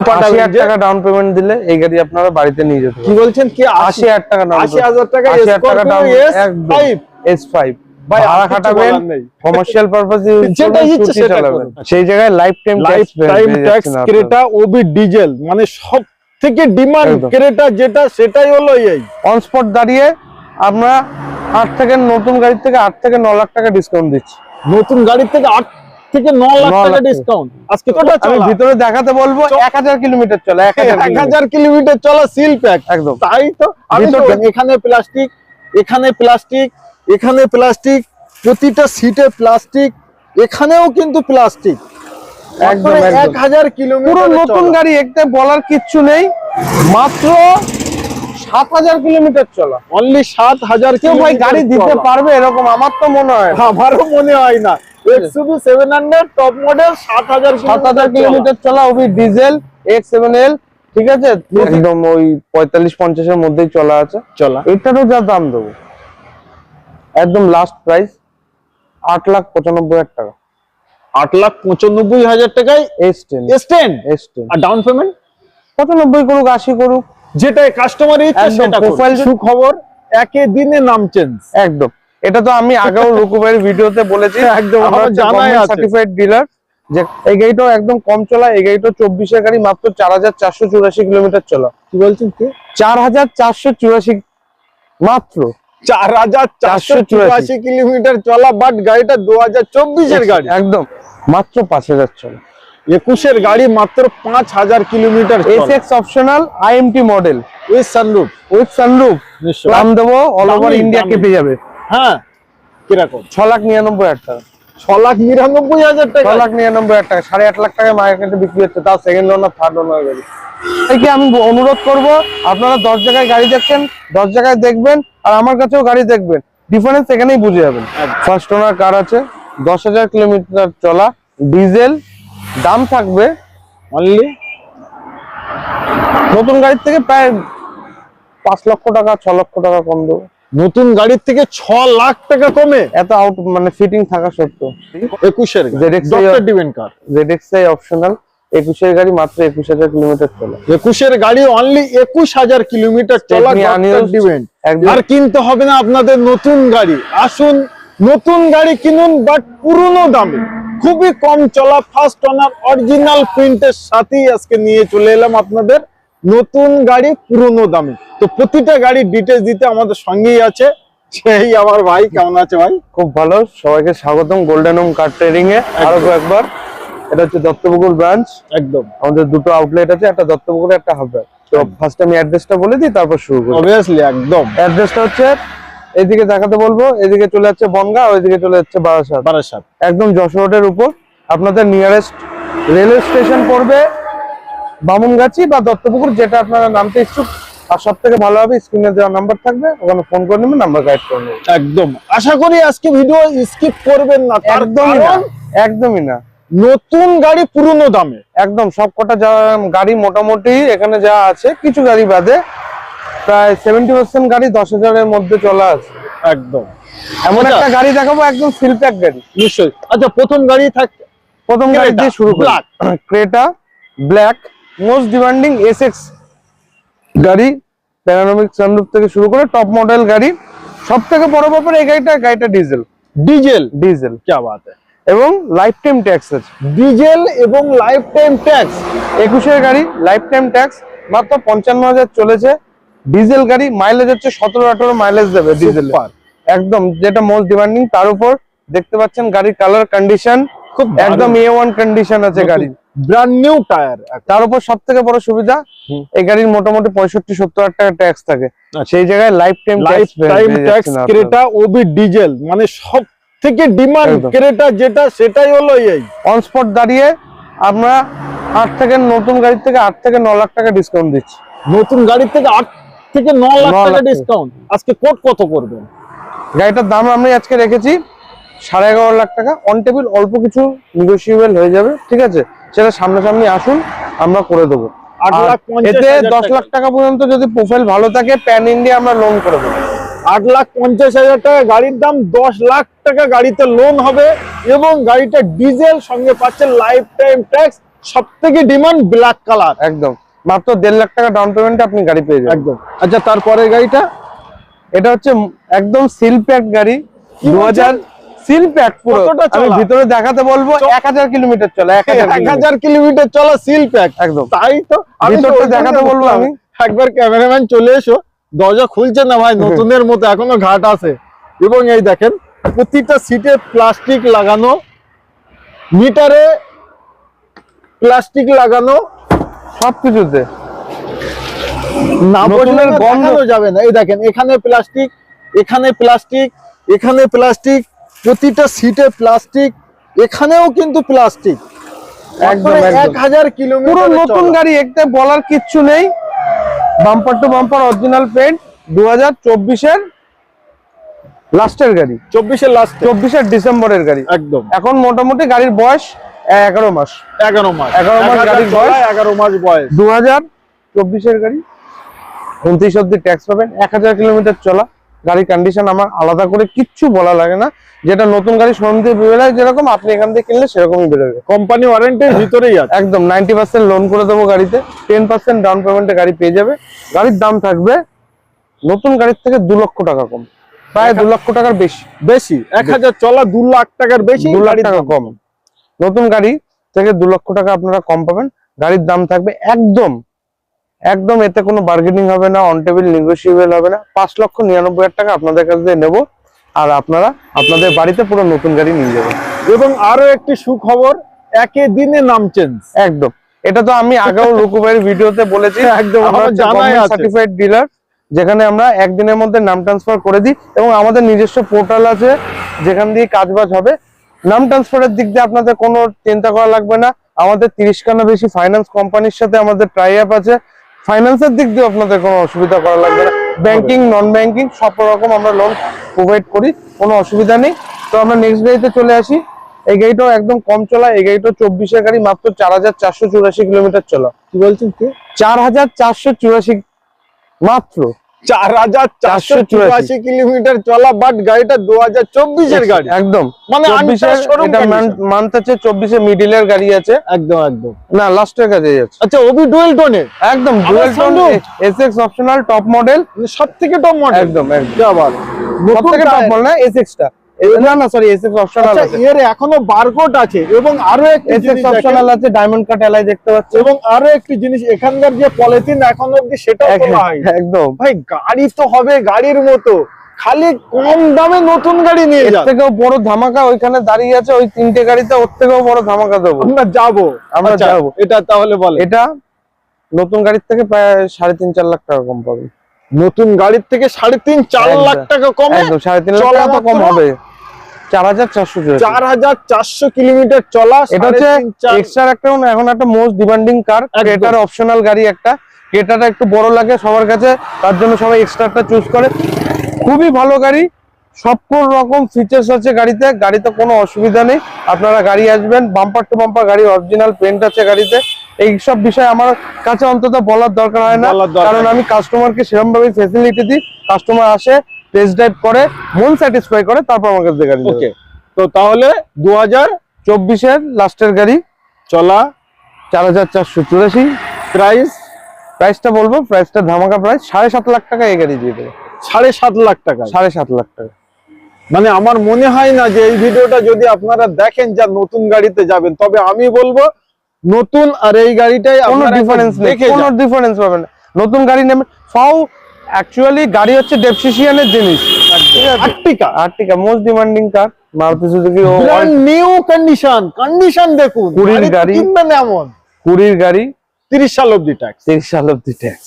আশি হাজার পাঠাবেন টাকা ডাউন পেমেন্ট দিলে এই গাড়ি আপনারা বাড়িতে নিয়ে যেতে কি বলছেন? কি আশি হাজার টাকা আশি হাজার টাকা আশি হাজার টাকা Scorpio down S5 S five ভাই, আর ভাড়া কিছু খাটাবেন বলার নেই। কমার্শিয়াল পারপাস যেটা ইচ্ছে সেটা করুন। সেই জায়গায় life time life time tax Creta Obi diesel মানে সব থেকে ডিমান্ড ক্রেটা যেটা সেটাই হলো এই। অন স্পট দাঁড়িয়ে আমরা আট থেকে নতুন গাড়ির থেকে আট থেকে ন লাখ টাকা ডিসকাউন্ট দিচ্ছি। নতুন গাড়ি থেকে আট থেকে লাখ টাকা। ডিসকাউন্ট আজকে চলা? ভিতরে দেখাতে বলব চ- এক হাজার কিলোমিটার চলে এক হাজার এক কিলোমিটার। হাজার সিল প্যাক একদম। তাই তো? আমি তো এখানে প্লাস্টিক এখানে প্লাস্টিক এখানে প্লাস্টিক প্রতিটা সিটে প্লাস্টিক এখানেও কিন্তু প্লাস্টিক একদম, এক একদম। হাজার পুরো কিলোমিটার নতুন গাড়ি একটা বলার কিচ্ছু নেই। মাত্র সাত হাজার কিলোমিটার চলা। অনলি সাত হাজার কেউ ভাই গাড়ি দিতে পারবে এরকম? আমার তো মনে হয়। আমারও মনে হয় না। Seven hundred top model kilometre চলা। ওবি ডিজেল ঠিক আছে? একদম ওই পঁয়তাল্লিশ পঞ্চাশের মধ্যেই চলা আছে। চলা। এটারও যা দাম দেবো? একদম লাস্ট প্রাইস লাখ পঁচানব্বই হাজার টাকা। আট লাখ পঁচানব্বই হাজার টাকায় S ten stand S ten আর ডাউন পেমেন্ট পঁচানব্বই করুক আশি করুক। যেটা কাস্টমার ইচ্ছে সেটা সুখবর একে দিনে নাম চেঞ্জ একদম। এটা তো আমি আগেও রুকুবাইয়ের ভিডিওতে বলেছি। একদম। সার্টিফাইড ডিলার যে এই গাড়িটাও একদম কম চলা এই গাড়িটা চব্বিশের গাড়ি মাত্র চার হাজার চারশো চুরাশি কিলোমিটার চলা। কি বলছেন কি? চার হাজার চারশো চুরাশি মাত্র। চার হাজার চারশো চুরাশি কিলোমিটার চলা বাট গাড়িটা দু হাজার চব্বিশের গাড়ি। একদম মাত্র পাঁচ হাজার চলা। একুশের গাড়ি মাত্র পাঁচ হাজার kilometre S X optional IMT model with sunroof with sunroof দাম দেবো অল ওভার ইন্ডিয়া। কেটে যাবে। হ্যাঁ। কীরকম? ছ লাখ নিরানব্বই হাজার টাকা। ছ লাখ নিরানব্বই হাজার ছ লাখ নিরানব্বই হাজার টাকা সাড়ে আট লাখ টাকা মার্কেটে বিক্রি হচ্ছে তাও সেকেন্ড ওনার থার্ড ওনার গাড়ি তাইকে আমি অনুরোধ করব আপনারা দশ জায়গায় গাড়ি দেখছেন দশ জায়গায় দেখবেন আর আমার কাছেও গাড়ি দেখবেন। ডিফারেন্স এখানেই বুঝে যাবেন। ফার্স্ট ওনার কার আছে? দশ হাজার কিলোমিটার চলা ডিজেল দাম থাকবে অনলি নতুন গাড়ির থেকে প্রায় পাঁচ লক্ষ টাকা ছ লক্ষ টাকা কম দেবো। নতুন গাড়ির থেকে ছ লাখ টাকা কমে। এত আউট মানে ফিটিং থাকা সত্ত্বেও। একুশের ডিভেন কার জেডএক্সআই অপশনাল একুশের গাড়ি মাত্র একুশ হাজার কিলোমিটার চলা। একুশের গাড়ি অনলি একুশ হাজার কিলোমিটার চলা আর কিনতে হবে না আপনাদের নতুন গাড়ি। আসুন নতুন গাড়ি কিনুন বাট পুরনো দামে। খুবই কম চলা ফার্স্ট ওনার অরিজিনাল প্রিন্টের সাথেই আজকে নিয়ে চলে এলাম আপনাদের। নতুন গাড়ি পুরনো দামে। তো প্রতিটা গাড়ির ডিটেলস দিতে আমাদের সঙ্গেই আছে। সেই আমার ভাই কেমন আছে ভাই? খুব ভালো। সবাইকে স্বাগতম গোল্ডেন হোম কার ট্রেডিং এ। আরও একবার এটা হচ্ছে দত্তপুকুর ব্রাঞ্চ একদম। আমাদের দুটো আউটলেট আছে একটা দত্তপুকুরে একটা হাবড়া তো ফার্স্ট আমি অ্যাড্রেসটা বলে দিই তারপর শুরু করি। অবভিয়াসলি একদম। অ্যাড্রেসটা হচ্ছে এদিকে দেখাতে বলব এদিকে চলে যাচ্ছে বনগা ওইদিকে চলে যাচ্ছে বারাসাত। বারাসাত। একদম যশোর রোডের উপর। আপনাদের নিয়ারেস্ট রেলওয়ে স্টেশন পড়বে বামুনগাছি বা দত্তপুকুর যেটা আপনারা নামতে ইচ্ছুক আর সব থেকে ভালো হবে স্ক্রিনে দেওয়া নাম্বার থাকবে ওখানে ফোন করে নেবেন নাম্বার গাইড করে নেবেন। একদম। আশা করি আজকে ভিডিও স্কিপ করবেন না একদমই না একদমই না। নতুন গাড়ি পুরনো দামে। একদম সব কটা যা গাড়ি মোটামুটি এখানে যা আছে কিছু গাড়ি বাদে প্রায় সেভেন্টি পার্সেন্ট গাড়ি দশ হাজারের মধ্যে চলা আছে। একদম। এমন আচ্ছা। একটা গাড়ি দেখাবো একদম সিলপ্যাক গাড়ি। নিশ্চয়ই। আচ্ছা প্রথম গাড়ি থাক প্রথম গাড়ি দিয়ে শুরু black. Creta black most demanding S X গাড়ি প্যারানোমিক সানরুফ থেকে শুরু করে টপ মডেল গাড়ি। সব থেকে বড় ব্যাপার এই গাড়িটা গাড়িটা ডিজেল ডিজেল ডিজেল কে বাত এবং লাইফ টাইম ট্যাক্স আছে। ডিজেল এবং লাইফ টাইম ট্যাক্স একুশের গাড়ি লাইফ টাইম ট্যাক্স মাত্র পঞ্চান্ন হাজার চলেছে। ডিজেল গাড়ি মাইলেজ হচ্ছে সতেরো আঠারো মাইলেজ দেবে ডিজেল একদম যেটা মোস্ট ডিমান্ডিং তার উপর দেখতে পাচ্ছেন গাড়ির কালার কন্ডিশন খুব একদম এ ওয়ান কন্ডিশন আছে গাড়ি ব্র্যান্ড নিউ টায়ার তার উপর সব থেকে বড় সুবিধা। এই গাড়ির মোটামুটি পঁয়ষট্টি সত্তর হাজার টাকা ট্যাক্স থাকে। সেই জায়গায় life time life time tax Creta Obi diesel মানে সব থেকে ডিমান্ড ক্রেটা যেটা সেটাই হলো এই। অন স্পট দাঁড়িয়ে আমরা আট থেকে নতুন গাড়ির থেকে আট থেকে ন লাখ টাকা ডিসকাউন্ট দিচ্ছি। নতুন গাড়ি থেকে আট থেকে ন লাখ টাকা। ডিসকাউন্ট আজকে কোট কত করবেন গাড়িটার দাম আমি আজকে রেখেছি সাড়ে এগারো লাখ টাকা। অন টেবিল অল্প কিছু নেগোসিয়েবল হয়ে যাবে ঠিক আছে? সেটা সামনাসামনি আসুন আমরা করে দেবো। এতে দশ লাখ টাকা। পর্যন্ত যদি প্রোফাইল ভালো থাকে প্যান ইন্ডিয়া আমরা লোন করে দেবো। আট লাখ পঞ্চাশ হাজার টাকা গাড়ির দাম দশ লাখ টাকা গাড়িতে লোন হবে এবং গাড়িটা ডিজেল সঙ্গে পাচ্ছেন লাইফ টাইম ট্যাক্স সব থেকে ডিমান্ড ব্ল্যাক কালার একদম। মাত্র দেড় লাখ টাকা ডাউন পেমেন্টে আপনি গাড়ি পেয়ে যাবেন। একদম। আচ্ছা তারপরে গাড়িটা? এটা হচ্ছে একদম সিল প্যাক গাড়ি দু হাজার সিল প্যাক পুরো। আমি ভিতরে দেখাতে বলব চ- এক হাজার কিলোমিটার চলে এক হাজার এক কিলোমিটার। হাজার কিলোমিটার। চলা সিল প্যাক। একদম। তাই তো? আমি তো দেখাতে বলব আমি। একবার ক্যামেরাম্যান চলে এসো দরজা খুলছে না ভাই নতুনের মতো এখনও ঘাট আছে। এবং এই দেখেন প্রতিটা সিটে প্লাস্টিক লাগানো মিটারে প্লাস্টিক লাগানো সবকিছুতে। না বসলে যাবে না। এই দেখেন এখানে প্লাস্টিক এখানে প্লাস্টিক এখানে প্লাস্টিক প্রতিটা সিটে প্লাস্টিক এখানেও কিন্তু প্লাস্টিক একদম, এক। হাজার পুরো নতুন গাড়ি বলার কিচ্ছু নেই। Bumper to bumper original paint দু হাজার চব্বিশের লাস্টের গাড়ি। চব্বিশের লাস্ট চব্বিশের ডিসেম্বরের গাড়ি। একদম। এখন মোটামুটি গাড়ির বয়স এগারো মাস। এগারো মাস। 11 মাস গাড়ির বয়স। এগারো মাস বয়স। দু হাজার চব্বিশের গাড়ি। উনত্রিশ অব্দি ট্যাক্স পাবেন। এক হাজার কিলোমিটার চলা। গাড়ির কন্ডিশন আমার আলাদা করে কিচ্ছু বলা লাগে না। যেটা নতুন গাড়ি শোরুম থেকে বেরোয় যেরকম আপনি এখান থেকে কিনলে সেরকমই বেরোবে। কোম্পানি ওয়ারেন্টির ভিতরেই আছে। একদম নাইনটি পার্সেন্ট লোন করে দেবো গাড়িতে টেন পার্সেন্ট ডাউন পেমেন্টে গাড়ি পেয়ে যাবে। গাড়ির দাম থাকবে নতুন গাড়ির থেকে দু লক্ষ টাকা কম। প্রায় দু লক্ষ টাকার বেশি। বেশি এক হাজার চলা দু লাখ টাকার বেশি দু লাখ টাকা কম। নতুন গাড়ি থেকে দু লক্ষ টাকা আপনারা কম পাবেন। গাড়ির দাম থাকবে একদম একদম এতে কোনো বার্গেনিং হবে না অন টেবিল নেগোসিয়েবল হবে না। পাঁচ লক্ষ নিরানব্বই হাজার টাকা আপনাদের কাছ থেকে নেব আর আপনারা আপনাদের বাড়িতে পুরো নতুন গাড়ি নিয়ে যাবেন। এবং আরও একটি সুখবর একে দিনে নাম চেঞ্জ একদম। এটা তো আমি আগেও রুকু ভাইয়ের ভিডিওতে বলেছি। একদম। সার্টিফাইড ডিলার যেখানে আমরা একদিনের মধ্যে নাম ট্রান্সফার করে দিই এবং আমাদের নিজস্ব পোর্টাল আছে যেখান দিয়ে কাজবাজ হবে। নাম ট্রান্সফারের দিক দিয়ে আপনাদের কোনো চিন্তা করা লাগবে না। আমাদের তিরিশ খানা বেশি ফাইন্যান্স কোম্পানির সাথে আমাদের ট্রাই আপ আছে। ফাইন্যান্সের দিক দিয়ে আপনাদের কোনো অসুবিধা করা লাগবে না। ব্যাংকিং নন ব্যাংকিং সব রকম আমরা লোন প্রোভাইড করি কোনো অসুবিধা নেই। তো আমরা নেক্সট গাড়িতে চলে আসি। এই গাড়িটাও একদম কম চলা এই গাড়িটাও চব্বিশের গাড়ি মাত্র চার হাজার চারশো চুরাশি কিলোমিটার চলা। কি বলছেন কি? চার হাজার চারশো চুরাশি মাত্র। চার হাজার চারশো চুরাশি কিলোমিটার চলা বাট গাড়িটা দু হাজার চব্বিশের গাড়ি। একদম। মানে। মান্থ আছে চব্বিশে মিডিলের গাড়ি আছে। একদম একদম। না লাস্টের কাছে যাচ্ছে আচ্ছা ওবি ডুয়েল টোনে একদম আবার dual tone sunroof? SX optional top model সব থেকে টপ মডেল একদম একদম। সব থেকে টপ মডেল না এসএক্স টা? এ- না না সরি এসএক্স অপশনাল আচ্ছা আছে। এর এখনও বারকোড আছে এবং আরও একটি জিনিস এসএক্স অপশনাল আছে ডায়মন্ড কাট এলাই দেখতে পাচ্ছেন এবং আরও একটি জিনিস এখানকার যে পলিথিন এখন অব্দি সেটাও তোলা হয় একদম। ভাই গাড়ি তো হবে গাড়ির মতো। খালি কম দামে নতুন গাড়ি নিয়ে যান। থেকেও বড় ধামাকা ওইখানে দাঁড়িয়ে আছে ওই তিনটে গাড়িতে ওর থেকেও বড় ধামাকা দেবো। আমরা যাব। আমরা আচ্ছা, যাব। এটা তাহলে বলে এটা নতুন গাড়ির থেকে প্রায় সাড়ে তিন চার লাখ টাকা কম পাবে নতুন গাড়ির থেকে সাড়ে তিন চার লাখ টাকা কমে একদম সাড়ে তিন লাখ টাকা তো কম হবে। কিলোমিটার চলা এটা হচ্ছে এক্সট্রা একটা এখন একটা মোস্ট ডিমান্ডিং কার ক্রেটার অপশনাল গাড়ি একটা। একটু বড় লাগে সবার কাছে তার জন্য সবাই এক্সট্রাটা চুজ করে। খুবই ভালো গাড়ি সব রকম ফিচার্স আছে গাড়িতে গাড়িতে কোনো অসুবিধা নেই। আপনারা গাড়ি আসবেন বাম্পার টু বাম্পার গাড়ি অরিজিনাল পেন্ট আছে গাড়িতে। এই সব বিষয় আমার কাছে অন্তত বলার দরকার হয় না। কারণ আমি কাস্টমারকে সেরকম ভাবে ফেসিলিটি দিই। কাস্টমার আসে টেস্ট ড্রাইভ করে মন স্যাটিসফাই করে তারপর আমার কাছে গাড়ি ওকে তো তাহলে দু হাজার চব্বিশের লাস্টের গাড়ি চলা চার হাজার চারশো চুরাশি। প্রাইস প্রাইসটা বলব প্রাইসটা ধামাকা প্রাইস সাড়ে সাত লাখ টাকা এই গাড়ি দিয়ে দেবে। সাড়ে সাত লাখ টাকা। সাড়ে সাত লাখ টাকা। মানে আমার মনে হয় না যে এই ভিডিওটা যদি আপনারা দেখেন যা নতুন গাড়িতে যাবেন তবে আমি বলব নতুন আর এই গাড়িটাই কোনো ডিফারেন্স নেই। দেখে কোনো ডিফারেন্স পাবেন না। নতুন গাড়ি নেবেন ফাও অ্যাকচুয়ালি গাড়ি হচ্ছে ডেপসিশিয়ানের জিনিস। Ertiga Ertiga most demanding car Maruti Suzuki ও ব্র্যান্ড নিউ কন্ডিশন কন্ডিশন দেখুন কুড়ির গাড়ি। কিনবেন এমন। কুড়ির গাড়ি। তিরিশ সাল অবধি ট্যাক্স তিরিশ সাল অবধি ট্যাক্স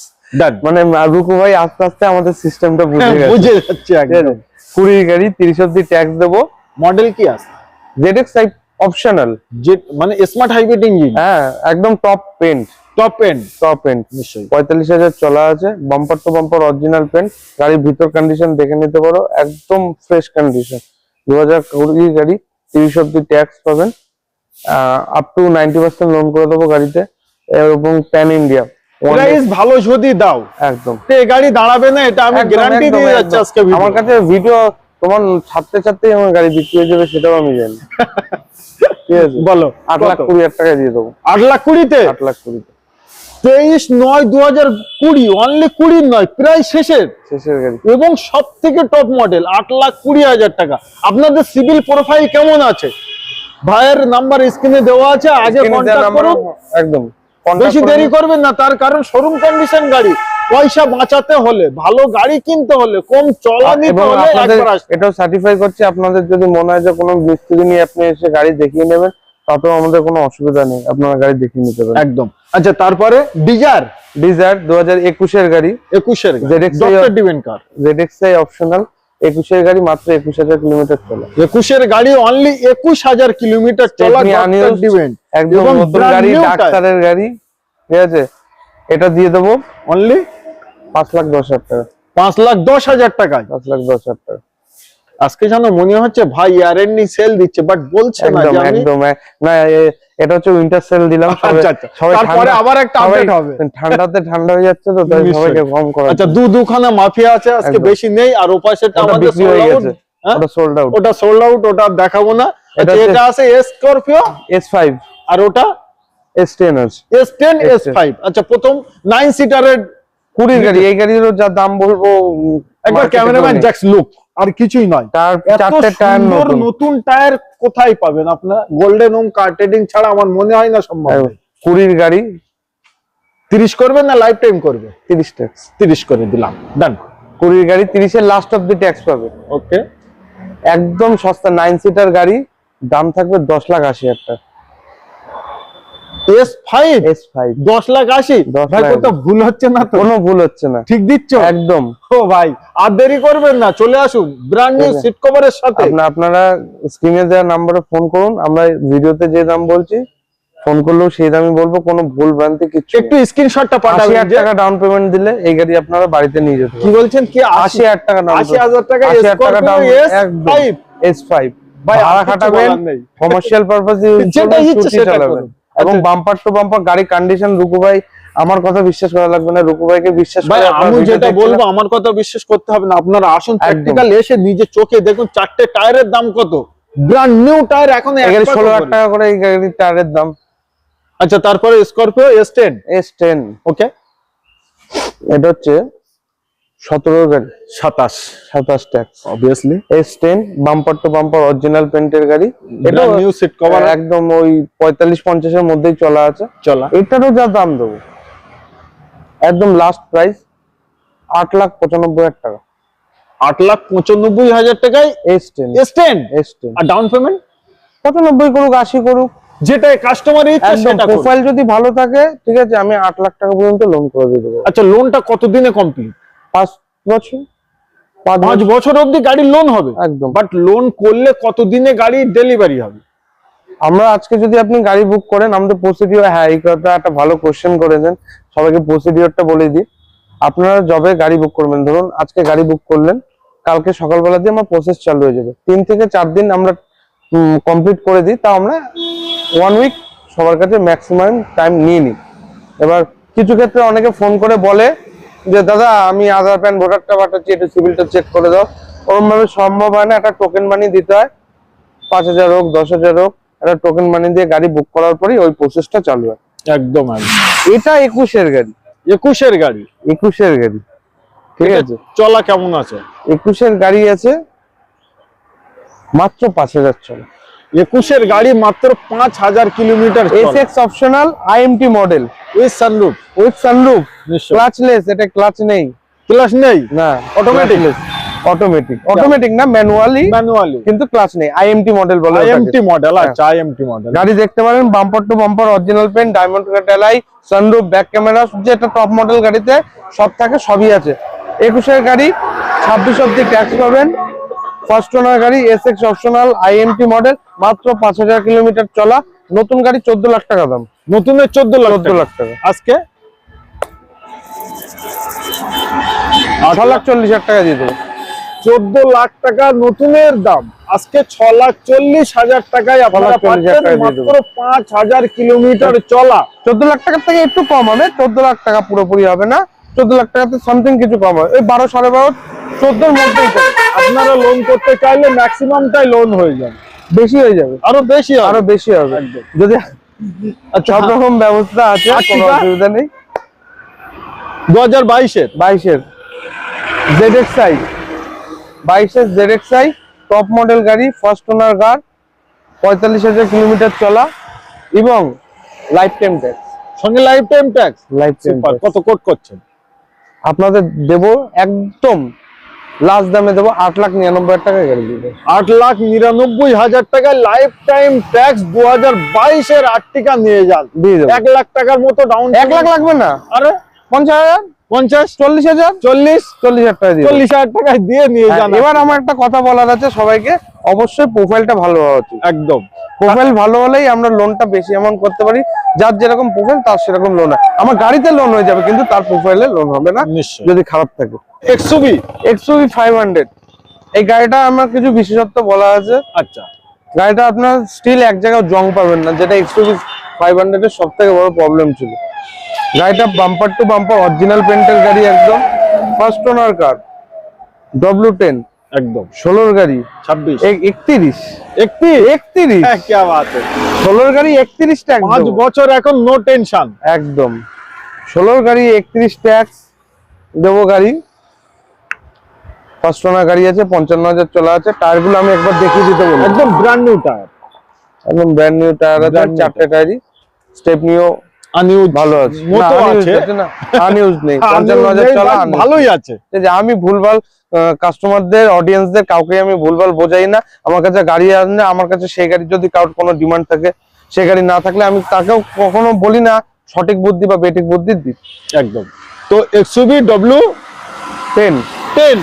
মানে রুকু ভাই আস্তে আস্তে আমাদের সিস্টেমটা বুঝে গেছে। বুঝে যাচ্ছে একদম? কুড়ির গাড়ি তিরিশ অবধি ট্যাক্স দেবো। মডেল কি আছে? টাইপ অপশনাল যে মানে স্মার্ট হাইব্রিড ইঞ্জিন হ্যাঁ একদম top paint top end top end নিশ্চয়ই। পঁয়তাল্লিশ হাজার চলা আছে bumper to bumper original paint গাড়ির ভিতর কন্ডিশন দেখে নিতে পারো একদম ফ্রেশ কন্ডিশন দু হাজার কুড়ি গাড়ি তিরিশ অব্দি ট্যাক্স পাবেন। Up to ninety percent loan করে দেবো গাড়িতে। এবং প্যান ইন্ডিয়া প্রাইস ভালো যদি দাও একদম। গাড়ি দাঁড়াবে না এটা আমি গ্যারান্টি দিয়ে যাচ্ছি আজকে আমার কাছে ভিডিও তোমার ছাড়তে ছাড়তে আমার গাড়ি বিক্রি হয়ে যাবে সেটাও আমি জানি। ঠিক আছে? বলো আট লাখ কুড়ি হাজার টাকা দিয়ে দেবো। আট লাখ কুড়িতে? আট লাখ কুড়িতে। তেইশ নয় দু হাজার কুড়ি অনলি কুড়ির নয় প্রায় শেষের। শেষের গাড়ি। এবং সব থেকে টপ মডেল আট লাখ কুড়ি হাজার টাকা। আপনাদের সিভিল প্রোফাইল কেমন আছে? ভাইয়ের নাম্বার স্ক্রিনে দেওয়া আছে আগে কন্ট্যাক্ট করুন। একদম। বেশি দেরি করবেন না তার কারণ শোরুম কন্ডিশন গাড়ি। পয়সা বাঁচাতে হলে ভালো গাড়ি কিনতে হলে কম চলা নিতে হলে একবার আসতে এটাও সার্টিফাই করছে আপনাদের যদি মনে হয় যে কোনো মিস্ত্রি নিয়ে আপনি এসে গাড়ি দেখিয়ে নেবেন তাতেও আমাদের কোনো অসুবিধা নেই আপনারা গাড়ি দেখিয়ে নিতে পারেন। একদম। আচ্ছা তারপরে ডিজার ডিজার দু হাজার একুশের গাড়ি। একুশের ZXi doctor driven car ZXi optional একুশের গাড়ি মাত্র একুশ হাজার কিলোমিটার চলে। একুশের গাড়ি অনলি একুশ হাজার কিলোমিটার চলা ডক্টর ডিভেন একদম নতুন গাড়ি ডাক্তারের গাড়ি ঠিক আছে? এটা দিয়ে দেবো। অনলি পাঁচ লাখ দশ হাজার টাকা। পাঁচ লাখ দশ হাজার টাকায়? পাঁচ লাখ দশ হাজার টাকা। আজকে যেন মনে হচ্ছে ভাই ইয়ারেন্ডি সেল দিচ্ছে বাট বলছে না যে আমি একদম না এটা হচ্ছে উইন্টার সেল দিলাম আচ্ছা, আচ্ছা। তারপরে আবার একটা update হবে। ঠান্ডাতে ঠান্ডা হয়ে যাচ্ছে তো তাই সবাইকে কম করা আচ্ছা দু দুখানা মাফিয়া আছে আজকে বেশি নেই আর ওপাশেটা আমাদের বিক্রি হয়ে গেছে? ওটা সোল্ড আউট ওটা সোল্ড আউট ওটা দেখাবো না। এটা আচ্ছা, এটা আছে স্করপিও এস ফাইভ আর ওটা? এস টেন আছে। S ten S S10 five আচ্ছা প্রথম নাইন সিটারের কুড়ির গাড়ি এই গাড়িরও যা দাম বলব একবার ক্যামেরাম্যান জ্যাক্স লুক আর কিছুই নয়। তার চারটে টায়ার নতুন। নতুন টায়ার কোথায় পাবেন আপনার? গোল্ডেন হোম কার্টেডিং ছাড়া আমার মনে হয় না সম্ভব। কুড়ির গাড়ি। তিরিশ করবেন না লাইফ টাইম করবে? তিরিশ ট্যাক্স তিরিশ করে দিলাম। ডান কুড়ির গাড়ি তিরিশের লাস্ট অফ দি ট্যাক্স পাবে। ওকে একদম সস্তা নাইন সিটার গাড়ি দাম থাকবে দশ লাখ আশি হাজার টাকা। এস ফাইভ এস ফাইভ দশ লাখ আশি? ভাই কোথাও ভুল হচ্ছে না কোনো ভুল হচ্ছে না। ঠিক দিচ্ছ? একদম। ও ভাই আর দেরি করবেন না চলে আসুন। ব্র্যান্ড নিউ সিট কভারের সাথে। আপনা- আপনারা স্ক্রিনে দেওয়া নাম্বারে ফোন করুন আমরা ভিডিওতে যে দাম বলছি ফোন করলেও সেই দামই বলব কোনো ভুল ভ্রান্তি একটু স্ক্রিনশটটা পাঠাবেন টাকা ডাউন পেমেন্ট দিলে এই গাড়ি আপনারা বাড়িতে নিয়ে যেতে কি বলছেন? কি আশি আশি হাজার টাকা ডাউন টাকা টাকা ডাউন ভাই, ভাড়া খাটাবেন কমার্শিয়াল পারপাস যেটা ইচ্ছে সেটা। এবং। বাম্পার টু বাম্পার গাড়ি কন্ডিশন রুকু ভাই আমার কথা বিশ্বাস করা লাগবে না। রুকু ভাইকে বিশ্বাস ভাই করে আমি যেটা বলব আমার কথা বিশ্বাস করতে হবে না। আপনারা আসুন প্র্যাকটিক্যাল এসে নিজে চোখে দেখুন চারটে টায়ারের দাম কত? ব্র্যান্ড নিউ টায়ার এখন এই গাড়ি ষোলো লাখ টাকা করে এই গাড়ির টায়ারের দাম। আচ্ছা তারপরে Scorpio S ten S ten okay এটা হচ্ছে সতেরো গাড়ি সাতাশ। সাতাশ tax. Obviously S ten bumper to bumper original পেন্টের গাড়ি। এটা নিউ সিট কভার একদম ওই পঁয়তাল্লিশ পঞ্চাশের মধ্যেই চলা আছে। চলা। এটারও যা দাম দেবো। একদম লাস্ট প্রাইস আট লাখ পঁচানব্বই হাজার টাকা। আট লাখ পঁচানব্বই হাজার টাকায় S ten S ten S ten আর ডাউন পেমেন্ট পঁচানব্বই করুক আশি করুক। যেটা কাস্টমার একদম প্রোফাইল যদি ভালো থাকে ঠিক আছে আমি আট লাখ টাকা পর্যন্ত লোন করে দিয়ে দেবো। আচ্ছা লোনটা কতদিনে কমপ্লিট পাঁচ বছর? পাঁচ বছর। অবধি গাড়ির লোন হবে? একদম। বাট লোন করলে কতদিনে গাড়ি ডেলিভারি হবে? আমরা আজকে যদি আপনি গাড়ি বুক করেন আমাদের প্রসিডিওর হ্যাঁ এই কথা একটা ভালো কোশ্চেন করেছেন। সবাইকে প্রসিডিওরটা বলে দিই। আপনারা যবে গাড়ি বুক করবেন। ধরুন আজকে গাড়ি বুক করলেন কালকে সকালবেলা দিয়ে আমার প্রসেস চালু হয়ে যাবে। তিন থেকে চার দিন আমরা কমপ্লিট করে দিই তা আমরা ওয়ান উইক সবার কাছে ম্যাক্সিমাম টাইম নিয়ে নিই। এবার কিছু ক্ষেত্রে অনেকে ফোন করে বলে যে দাদা আমি আধার প্যান ভোটারটা পাঠাচ্ছি একটু সিভিলটা চেক করে দাও। ওরকম ভাবে সম্ভব হয় না একটা টোকেন মানি দিতে হয়। পাঁচ হাজার হোক দশ হাজার হোক একটা টোকেন মানি দিয়ে গাড়ি বুক করার পরেই ওই প্রসেসটা চালু হয়। একদম একদম। এটা একুশের গাড়ি। একুশের গাড়ি। একুশের গাড়ি। ঠিক আছে? চলা কেমন আছে? একুশের গাড়ি আছে মাত্র পাঁচ হাজার চলে। একুশের গাড়ি মাত্র পাঁচ হাজার kilometre S X optional IMT model with sunroof with sunroof clutchless এটা ক্লাচ নেই। ক্লাচ নেই? না Automatic? অটোমেটিক অটোমেটিক না ম্যানুয়ালি ম্যানুয়ালি কিন্তু ক্লাচ নেই। আইএমটি মডেল বলে। IMT model. আচ্ছা আইএমটি মডেল গাড়ি দেখতে পারেন bumper to bumper original paint diamond cut alloy sunroof back camera যেটা টপ মডেল গাড়িতে সব থাকে সবই আছে। একুশের গাড়ি ছাব্বিশ অব্দি ট্যাক্স পাবেন। ফার্স্ট ওনার গাড়ি S X optional IMT model মাত্র পাঁচ হাজার কিলোমিটার চলা। নতুন গাড়ি চোদ্দ লাখ টাকা দাম। নতুনের চোদ্দ লাখ চোদ্দ লাখ টাকা। আজকে? ছ লাখ চল্লিশ হাজার টাকা দিয়ে দেবো। চোদ্দ লাখ টাকা নতুনের দাম। আজকে ছ লাখ চল্লিশ হাজার টাকায় মাত্র পাঁচ হাজার কিলোমিটার চলা। চোদ্দ লাখ টাকার থেকে একটু কম হবে। চোদ্দ লাখ টাকা পুরোপুরি হবে না। চোদ্দ লাখ টাকাতে সামথিং কিছু কম হবে ওই বারো সাড়ে বারো চোদ্দোর মধ্যেই আপনারা লোন করতে চাইলে ম্যাক্সিমামটাই লোন হয়ে যাবে। বেশি হয়ে যাবে। আরও বেশি আরও বেশি হবে। যদি আচ্ছা সব রকম ব্যবস্থা আছে কোনো অসুবিধা নেই। দু হাজার বাইশের। বাইশের। জেড এক্স আই বাইশের Z X I top model গাড়ি ফার্স্ট ওনার কার পঁয়তাল্লিশ হাজার কিলোমিটার চলা এবং লাইফ টাইম ট্যাক্স সঙ্গে life time tax life time কত কোট করছেন? আপনাদের দেব একদম লাস্ট দামে দেবো আট লাখ নিরানব্বই হাজার টাকা গাড়ি দিবে। আট লাখ নিরানব্বই হাজার টাকা লাইফ টাইম ট্যাক্স দু হাজার বাইশের আটটিকা নিয়ে যান। এক লাখ টাকার মতো ডাউন এক লাখ লাগবে না? আরে? পঞ্চাশ হাজার? পঞ্চাশ? চল্লিশ হাজার? চল্লিশ? চল্লিশ হাজার টাকা দিয়ে চল্লিশ হাজার টাকায় দিয়ে নিয়ে হ্যাঁ, যান এবার আমার একটা কথা বলার আছে সবাইকে। অবশ্যই প্রোফাইলটা ভালো হওয়া উচিত। একদম। প্রোফাইল ভালো হলেই আমরা লোনটা বেশি অ্যামাউন্ট করতে পারি। যার যেরকম প্রোফাইল তার সেরকম লোন হয়। আমার গাড়িতে লোন হয়ে যাবে কিন্তু তার প্রোফাইলে লোন হবে না যদি খারাপ থাকে। এক্সুবি এক্সওভি ফাইভ হান্ড্রেড এই গাড়িটা আমার কিছু বিশেষত্ব বলা আছে। আচ্ছা। গাড়িটা আপনার স্টিল এক জায়গায় জং পাবেন না যেটা এক্সওভি ফাইভ হান্ড্রেডের সব থেকে বড় প্রবলেম ছিল। গাড়িটা বাম্পার টু বাম্পার অরিজিনাল পেন্টের গাড়ি একদম। First owner car W ten একদম। ষোলোর গাড়ি? ছাব্বিশ। একত্রিশ? একত্রিশ। है। ষোলোর গাড়ি একত্রিশটা পাঁচ বছর এখন নো টেনশন একদম। ষোলোর গাড়ি একত্রিশ ট্যাক্স দেবো গাড়ি। ফার্স্ট ওনার গাড়ি আছে পঞ্চান্ন হাজার চলা আছে। টায়ারগুলো আমি একবার দেখিয়ে দিতে বলব। একদম ব্র্যান্ড নিউ টায়ার একদম ব্র্যান্ড নিউ টায়ার আছে চারটে টায়ারই স্টেপ নিও ভালো আছে। মতো আছে আছে নেই। Unused পঞ্চান্ন হাজার নেই, চলা ভালোই আছে। যে আমি ভুলভাল কাস্টমারদের অডিয়েন্সদের কাউকে আমি ভুলভাল বোঝাই না। আমার কাছে গাড়ি আসলে আমার কাছে সেই গাড়ি যদি কারোর কোনো ডিমান্ড থাকে সেই গাড়ি না থাকলে আমি তাকেও কখনো বলি না সঠিক বুদ্ধি বা বেটিক বুদ্ধি দিই। একদম। তো এক্সুবি ডব্লিউ টেন টেন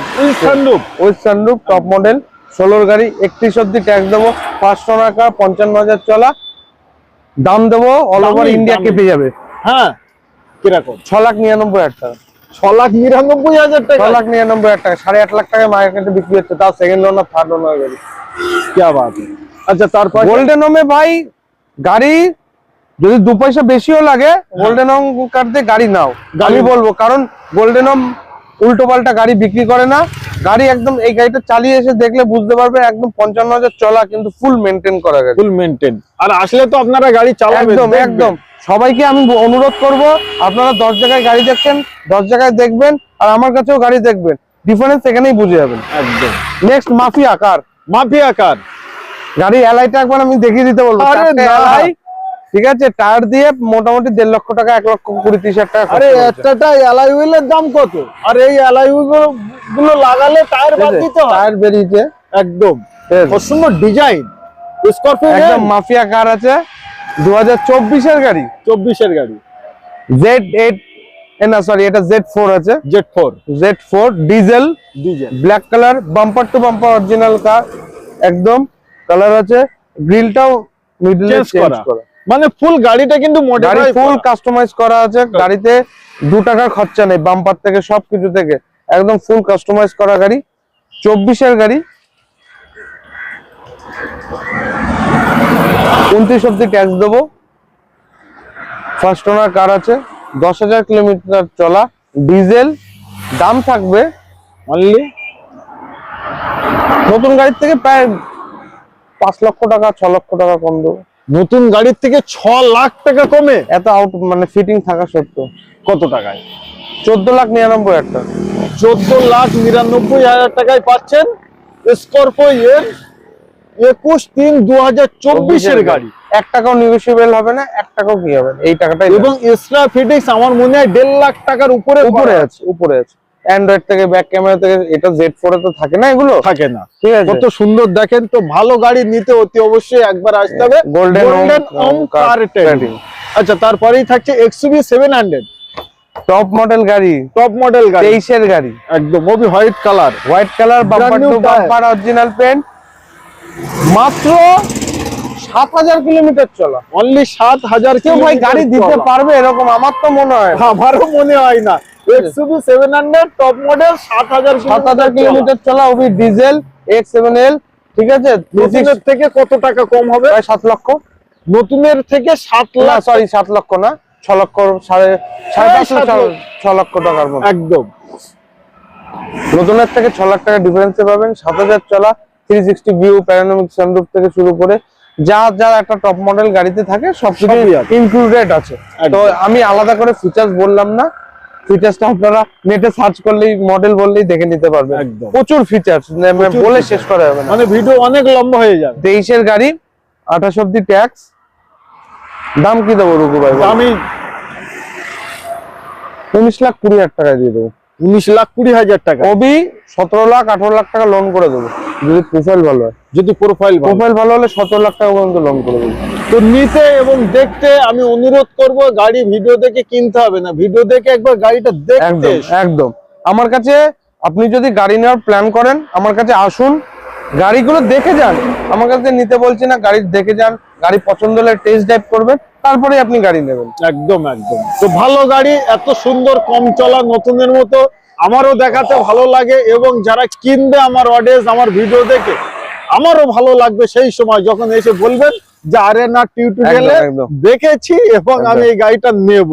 ওয়েস্ট সানরুফ টপ মডেল ষোলোর গাড়ি একত্রিশ অব্দি ট্যাক্স দেবো। পাঁচশো টাকা পঞ্চান্ন হাজার চলা। দাম দেবো অল ওভার ইন্ডিয়া কেঁপে যাবে। হ্যাঁ কীরকম? ছ লাখ নিরানব্বই হাজার টাকা। ছ লাখ নিরানব্বই হাজার টাকা? ছ লাখ নিরানব্বই হাজার টাকা সাড়ে আট লাখ টাকায় মার্কেটে বিক্রি হচ্ছে তাও সেকেন্ড লোন আর থার্ড লোন হয়ে গেল কে বাদ আচ্ছা তারপর? গোল্ডেন হোমে ভাই গাড়ি যদি দু পয়সা বেশিও লাগে গোল্ডেন হোম কার্ড গাড়ি নাও। গাড়ি বলব কারণ গোল্ডেন হোম উল্টো পাল্টা গাড়ি বিক্রি করে না। গাড়ি একদম এই গাড়িটা চালিয়ে এসে দেখলে বুঝতে পারবে একদম পঞ্চান্ন হাজার চলা কিন্তু ফুল মেনটেন করা গাড়ি। ফুল মেনটেন আর আসলে তো আপনারা গাড়ি চালাবেন একদম একদম। সবাইকে আমি অনুরোধ করব আপনারা দশ জায়গায় গাড়ি দেখছেন দশ জায়গায় দেখবেন আর আমার কাছেও গাড়ি দেখবেন। ডিফারেন্স এখানেই বুঝে যাবেন। একদম। Next mafia car mafia car গাড়ি এলআইটা একবার আমি দেখিয়ে দিতে বলব। ঠিক আছে টায়ার দিয়ে মোটামুটি দেড় লক্ষ টাকা এক লক্ষ কুড়ি ত্রিশ হাজার টাকা আরে হচ্ছে। হুইলের দাম কত? আর এই অ্যালাই হুইলগুলো লাগালে টায়ার বাদ দিতে হয়। টায়ার বেরিয়েছে। একদম। সুন্দর ডিজাইন স্করপিও একদম মাফিয়া কার আছে দু হাজার চব্বিশের গাড়ি। চব্বিশের গাড়ি। জেড এইট না সরি এটা জেড ফোর আছে। Z four Z four diesel diesel black colour bumper to bumper original car একদম। কালার আছে গ্রিলটাও মিডলে চেঞ্জ করা। মানে ফুল গাড়িটা কিন্তু মডিফাই ফুল কাস্টমাইজ করা আছে গাড়িতে দু টাকার খরচা নেই বাম্পার থেকে সবকিছু থেকে। একদম ফুল কাস্টমাইজ করা গাড়ি চব্বিশের গাড়ি। উনত্রিশ অব্দি ট্যাক্স দেবো। ফার্স্ট ওনার কার আছে দশ হাজার কিলোমিটার চলা ডিজেল দাম থাকবে অনলি নতুন গাড়ির থেকে প্রায় পাঁচ লক্ষ টাকা ছ লক্ষ টাকা কম দেবো। নতুন গাড়ির থেকে ছ লাখ টাকা কমে? এত আউট মানে ফিটিং থাকা সত্ত্বেও। কত টাকায়? চোদ্দ লাখ নিরানব্বই হাজার টাকা। চোদ্দ লাখ নিরানব্বই হাজার টাকায় পাচ্ছেন স্করপিও এর একুশ তিন দু হাজার চব্বিশের গাড়ি। এক টাকাও নিগোসিয়েবল হবে না এক টাকাও কি হবে। এই টাকাটাই এবং এক্সট্রা ফিটিংস আমার মনে হয় দেড় লাখ টাকার উপরে উপরে আছে উপরে আছে। অ্যান্ড্রয়েড থেকে ব্যাক ক্যামেরা থেকে এটা জেড ফোরে তো থাকে না এগুলো? থাকে না। ঠিক আছে। কত সুন্দর দেখেন তো ভালো গাড়ি নিতে অতি অবশ্যই একবার আসতে হবে। গোল্ডেন। আচ্ছা তারপরেই থাকছে XUV seven hundred top model গাড়ি। টপ মডেল গাড়ি। তেইশের গাড়ি। একদম Obi white colour. White colour bumper to bumper original paint মাত্র সাত হাজার কিলোমিটার চলা। অনলি সাত হাজার কেউ ভাই গাড়ি দিতে পারবে এরকম? আমার তো মনে হয়। আমারও মনে হয় না। এক্সইউভি টপ মডেল সাত হাজার সাত হাজার কিলোমিটার চলা। ওবি ডিজেল ঠিক আছে? নতুনের থেকে কত টাকা কম হবে? লক্ষ। নতুনের থেকে লাখ সরি লক্ষ না ছ লক্ষ সাড়ে লক্ষ। টাকার মতো। একদম। নতুনের থেকে লাখ টাকা ডিফারেন্সে পাবেন সাত হাজার চলা three sixty view panoramic sunroof থেকে শুরু করে যা যা একটা টপ মডেল গাড়িতে থাকে সবকিছু। ইনক্লুডেড আছে। তো আমি আলাদা করে ফিচার্স বললাম না ফিচার্সটা আপনারা নেটে সার্চ করলেই মডেল বললেই দেখে নিতে পারবেন। একদম। প্রচুর ফিচার্স বলে শেষ করা যাবে না। মানে ভিডিও অনেক লম্বা হয়ে যাবে। তেইশের গাড়ি আঠাশ অব্দি ট্যাক্স দাম কি দেবো রুকু ভাই? আমি উনিশ লাখ কুড়ি হাজার টাকা দিয়ে দেবো। উনিশ লাখ কুড়ি হাজার টাকা। কবি সতেরো লাখ আঠারো লাখ টাকা লোন করে দেবো। যদি প্রোফাইল ভালো হয়। যদি প্রোফাইল প্রোফাইল ভালো হলে সতেরো লাখ টাকা পর্যন্ত লোন করে দেবো। তো নিতে এবং দেখতে আমি অনুরোধ করব গাড়ি ভিডিও দেখে কিনতে হবে না। ভিডিও দেখে একবার গাড়িটা দেখতে একদম একদম। আমার কাছে আপনি যদি গাড়ি নেওয়ার প্ল্যান করেন আমার কাছে আসুন। গাড়িগুলো দেখে যান। আমার কাছে নিতে বলছি না গাড়ি দেখে যান। গাড়ি পছন্দ হলে টেস্ট ড্রাইভ করবেন তারপরে আপনি গাড়ি নেবেন। একদম একদম। তো ভালো গাড়ি এত সুন্দর কম চলা নতুনের মতো। আমারও দেখাতে ভালো লাগে এবং যারা কিনবে আমার অডিয়েন্স আমার ভিডিও দেখে আমারও ভালো লাগবে সেই সময় যখন এসে বলবেন যে আরে না টিউটোরিয়ালে। দেখেছি এবং আমি এই গাড়িটা নেব